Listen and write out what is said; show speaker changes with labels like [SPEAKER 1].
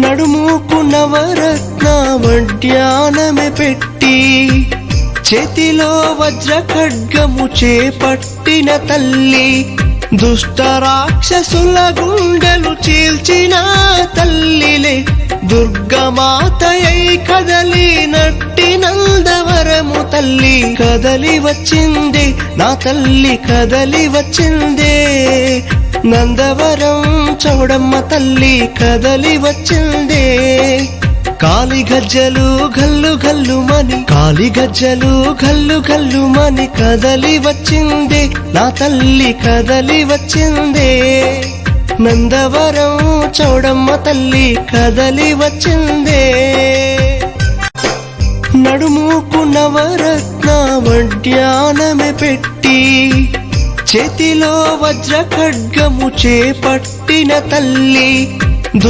[SPEAKER 1] నడుముకు నవరత్న వడ్యానమే పెట్టి చేతిలో వజ్ర ఖడ్గము చేపట్టిన తల్లి దుష్ట రాక్షసుల గుండెలు చీల్చిన తల్లిలే దుర్గమాతయై కదలి నట్టి నందవరము తల్లి కదలి వచ్చింది నా తల్లి కదలి వచ్చిందే నందవరం చౌడమ్మ తల్లి కదలి వచ్చిందే. కాలి గజ్జలు గల్లు గల్లు మని కాలి గజ్జలు గల్లు గల్లు మని కదలి వచ్చిందే. నా తల్లి కదలి వచ్చిందే. నందవరం చౌడమ్మ తల్లి కదలి వచ్చిందే. నడుముకు నవరత్న వడ్యానమే పెట్టి చేతిలో వజ్ర ఖడ్గము చేపట్టిన తల్లి దుష్ట